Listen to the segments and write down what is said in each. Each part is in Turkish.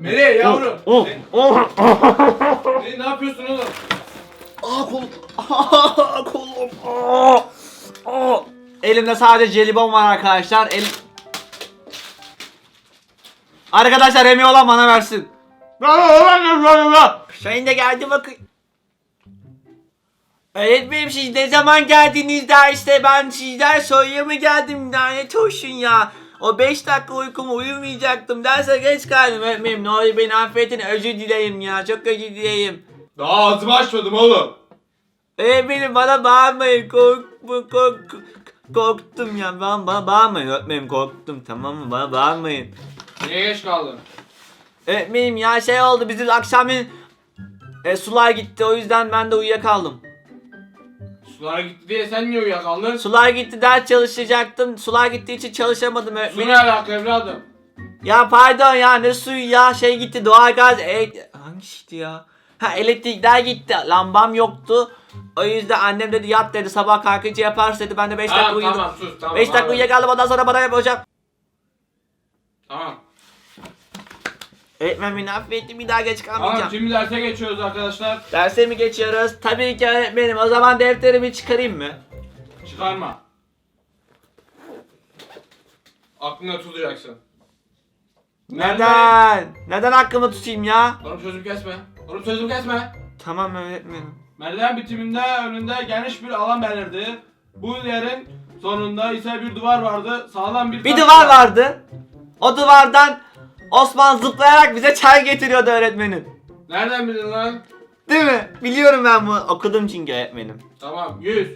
Nereye yavrum? Oh, Ne- oh, oh. Ne, ne yapıyorsun oğlum? Aa kolum. Aa kolum. Aa. Aa. Elimde sadece jelibon var arkadaşlar. El... Arkadaşlar Remi olan bana versin. Şahin de geldi bakın. Öğretmenim siz ne zaman geldiniz derste ben sizler soruya mı geldim lanet olsun ya. O 5 dakika uykumu uyumayacaktım derse geç kaldım öğretmenim ne olur beni affedin özür dileyim ya çok özür dileyim. Daha ağzımı açmadım oğlum. Öğretmenim bana bağırmayın kork, kork, korktum ya bana, bana bağırmayın öğretmenim korktum tamam mı bana bağırmayın. Niye geç kaldın? Öğretmenim ya şey oldu bizim akşamın e, sular gitti o yüzden ben de uyuyakaldım. Sular gitti diye sen niye uyuyakaldın? Su Sular gitti ders çalışacaktım. Sular gittiği için çalışamadım ne öğretmenim. alaka evladım? Ya pardon ya ne suyu ya şey gitti doğalgaz e, hangisiydi ya? Ha elektrikler gitti lambam yoktu. O yüzden annem dedi yat dedi sabah kalkınca yaparsın dedi ben de 5 dakika uyudum. tamam sus tamam. 5 dakika abi. uyuyakaldım ondan sonra bana yap hocam. Tamam. Öğretmen beni affetti bir daha geç kalmayacağım. Tamam şimdi derse geçiyoruz arkadaşlar. Derse mi geçiyoruz? Tabii ki öğretmenim o zaman defterimi çıkarayım mı? Çıkarma. Aklında tutacaksın. Neden? Neden hakkımı tutayım ya? Oğlum sözümü kesme. Oğlum sözümü kesme. Tamam öğretmenim. Merdiven bitiminde önünde geniş bir alan belirdi. Bu yerin sonunda ise bir duvar vardı. Sağlam bir Bir taş duvar vardı. O duvardan Osman zıplayarak bize çay getiriyordu öğretmenim. Nereden bildin lan? Değil mi? Biliyorum ben bunu. Okudum çünkü öğretmenim. Tamam 100.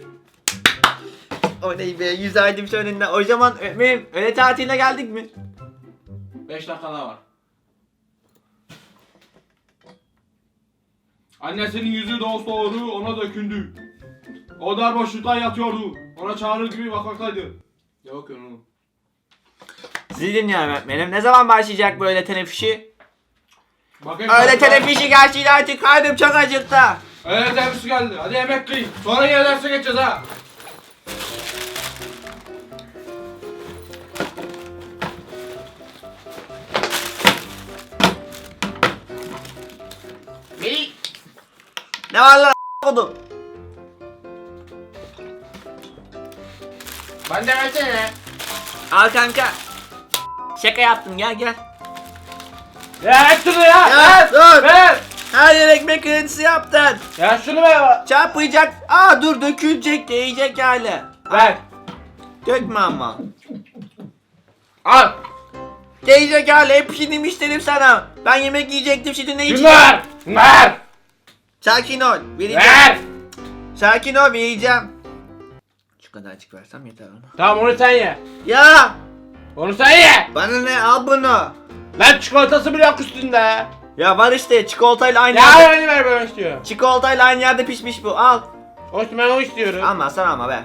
O ne be? Yüz aydım şu önünde. O zaman öğretmenim öğle tatiline geldik mi? 5 dakika daha var. Annesinin yüzü dost doğru ona dökündü. O dar boşlukta yatıyordu. Ona çağırır gibi bakmaktaydı. Ne bakıyorsun oğlum? Sizi dinliyorum öğretmenim. Ne zaman başlayacak bu öğle teneffüsü? Bakayım çocuklar. teneffüsü gerçeği artık karnım çok acıktı. Öğle teneffüsü geldi. Hadi yemek yiyin. Sonra yine derse geçeceğiz ha. Ne var lan kodum? Ben de versene. Al kanka. Şaka yaptım gel gel. Ya şunu ya. Ya ver. dur. Ver. Her yer ekmek kırıntısı yaptın. Ya şunu ver. Çarpacak. Aa dur dökülecek değecek hale. Ver. Dökme ama. Al. Değecek hale hep pişirdim istedim sana. Ben yemek yiyecektim şimdi ne Şunu içeceğim? ver. Ver. Sakin ol. Vereceğim. Ver. Sakin ol vereceğim. Şu kadar açık versem yeter ama. Tamam onu sen ye. Ya Onu sen ye. bana ne al bunu. Lan çikolatası bile yok üstünde. Ya var işte çikolatayla aynı Ya yerde. beni ver ben istiyorum. Çikolatayla aynı yerde pişmiş bu al. Hoş ben o istiyorum. Alma sen alma be.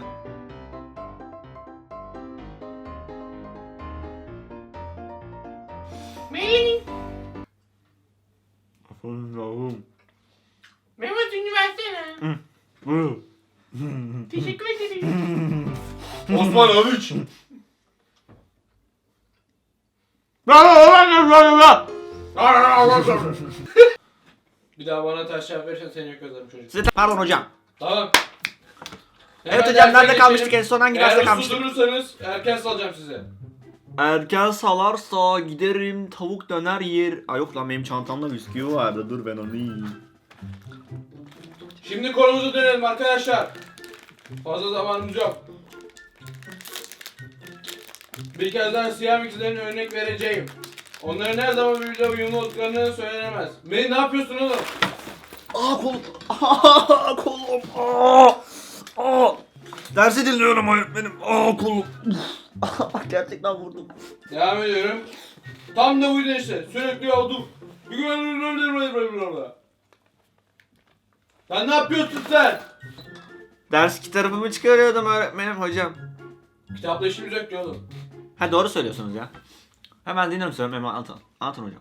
Melih. Allah'ım. Mehmet ünlü versene. Teşekkür ederim. Osman Avuç. Bir daha bana ters cevap verirsen seni yok ederim çocuk. Size pardon hocam. Tamam. Evet Hemen hocam derse nerede kalmıştık geçelim. en son hangi Eğer derste kalmıştık? durursanız erken salacağım sizi. Erken salarsa giderim tavuk döner yer. Ay yok lan benim çantamda bisküvi vardı dur ben onu yiyeyim. Şimdi konumuza dönelim arkadaşlar. Fazla zamanımız yok. Bir kez daha siyah mixlerin örnek vereceğim. Onların her zaman birbirine uyumlu olduklarını söylenemez. Beni ne yapıyorsun oğlum? Aa kolum. Aa kolum. Aa. Aa. Dersi dinliyorum öğretmenim. Aa kolum. Gerçekten vurdum. Devam ediyorum. Tam da buydu işte. Sürekli oldum. Sen ne yapıyorsun sen? Ders kitabımı çıkarıyordum öğretmenim hocam. Kitapla işimiz yok ki oğlum. Ha doğru söylüyorsunuz ya. Hemen dinliyorum öğretmenim anlatın. Anlatın hocam.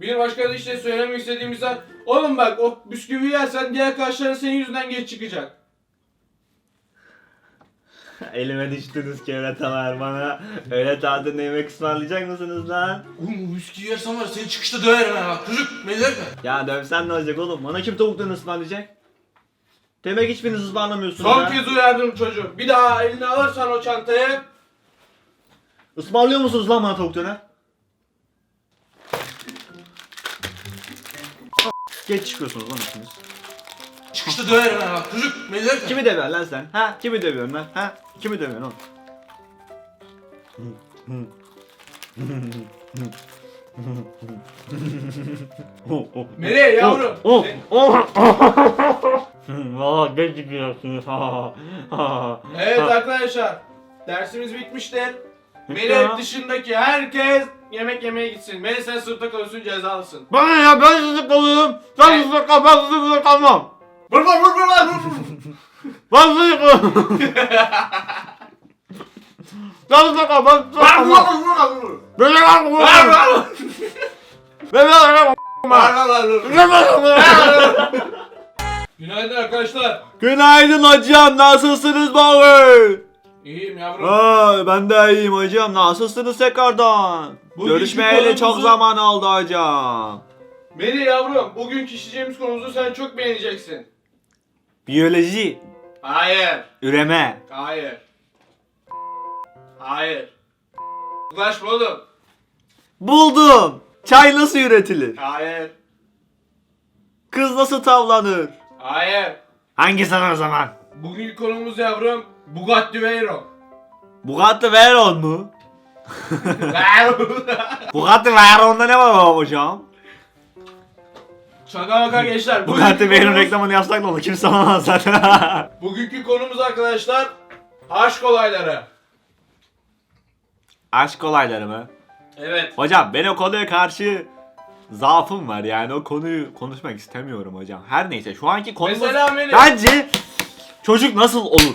Bir başka da işte söylemek istediğim insan Oğlum bak o bisküvi yersen diğer karşıların senin yüzünden geç çıkacak. Elime düştünüz keratalar bana. Öyle tadında yemek ısmarlayacak mısınız lan? Oğlum whisky yersen var seni çıkışta döverim ha. Çocuk beni dövme. Ya dövsen ne olacak oğlum? Bana kim tavuk döner ısmarlayacak? Demek hiçbiriniz ısmarlamıyorsunuz Son ha? kez uyardım çocuğu. Bir daha eline alırsan o çantayı. Ismarlıyor musunuz lan bana tavuk döner? Geç çıkıyorsunuz lan ikiniz. Çıkışta döverim ha. Çocuk beni dövme. Kimi dövüyorsun lan sen? Ha? Kimi dövüyorsun lan? Ha? Kimi dövüyorsun oğlum? Nereye yavrum? Oh, E- oh, Valla geç ha. Evet arkadaşlar. Dersimiz bitmiştir. Melih dışındaki herkes yemek yemeye gitsin. Melih sen sınıfta kalıyorsun cezalısın. Bana ya ben sizi kalıyorum. Sen Evet. sizi kal, ben sizi kalmam. Vur vur vur vur lan vur vur. Ben sizi kalıyorum. Sen sizi kal, ben sizi Vur kalmam. vur vur lan vur. Beni kalmam. Vur vur vur. Beni kalmam. Vur lan vur. Günaydın arkadaşlar. Günaydın hocam nasılsınız baba? İyiyim yavrum. Aa, ben de iyiyim hocam nasılsınız tekrardan? Bugünkü Görüşmeyeli çok konumuzu- zaman oldu hocam. Melih yavrum bugünkü işleyeceğimiz konumuzu sen çok beğeneceksin. Biyoloji, Hayır. üreme, Hayır. Hayır. Uzlaşma oğlum. buldum. Çay nasıl üretilir? Hayır. Kız nasıl tavlanır? Hayır. Hangisi o zaman? Bugünkü konumuz yavrum Bugatti Veyron. Bugatti Veyron mu? Veyron. Bugatti Veyron'da ne var hocam? Şaka maka gençler. Bugatti Veyron reklamını yapsak ne olur? Kimse anlamaz zaten. Bugünkü konumuz arkadaşlar aşk olayları. Aşk olayları mı? Evet. Hocam ben o konuya karşı zaafım var yani o konuyu konuşmak istemiyorum hocam. Her neyse şu anki konumuz Mesela Melih. bence çocuk nasıl olur?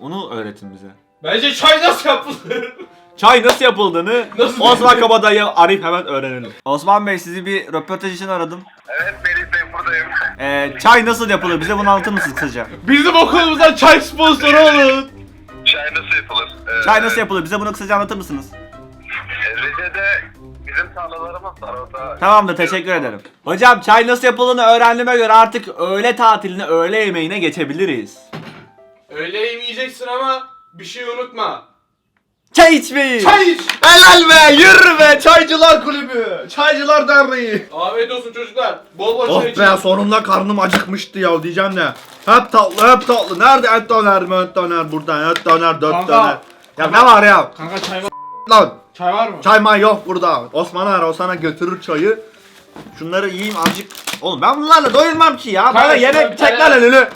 Onu öğretin bize. Bence çay nasıl yapılır? Çay nasıl yapıldığını Nasıl Osman? Kabadayı arayıp hemen öğrenelim. Osman Bey sizi bir röportaj için aradım. Evet Melih Bey buradayım. Ee, çay nasıl yapılır? Bize bunu anlatır mısınız kısaca? Bizim okulumuzdan çay sponsoru olun. Çay nasıl yapılır? Ee, Çay nasıl yapılır? Bize bunu kısaca anlatır mısınız? e, Rize'de bizim tarlalarımız var orada. Tamamdır teşekkür ederim. Hocam çay nasıl yapıldığını öğrendiğime göre artık öğle tatiline, öğle yemeğine geçebiliriz. Öyle yemeyeceksin ama bir şey unutma. Çay içmeyi. Çay iç. Helal be yürü be çaycılar kulübü. Çaycılar derneği. Afiyet olsun çocuklar. Bol bol Oh çay için. be sonunda karnım acıkmıştı ya diyeceğim ne. Hep tatlı hep tatlı. Nerede et döner mi et döner burada et döner dört Kanka. döner. Ya ne var ya? Kanka çay var. Lan Çay var mı? çay may yok burada. Osman ara o sana götürür çayı. Şunları yiyeyim azıcık. Oğlum ben bunlarla doyurmam ki ya. Bana Kanka, yemek şunları çek çaya- lan önünü.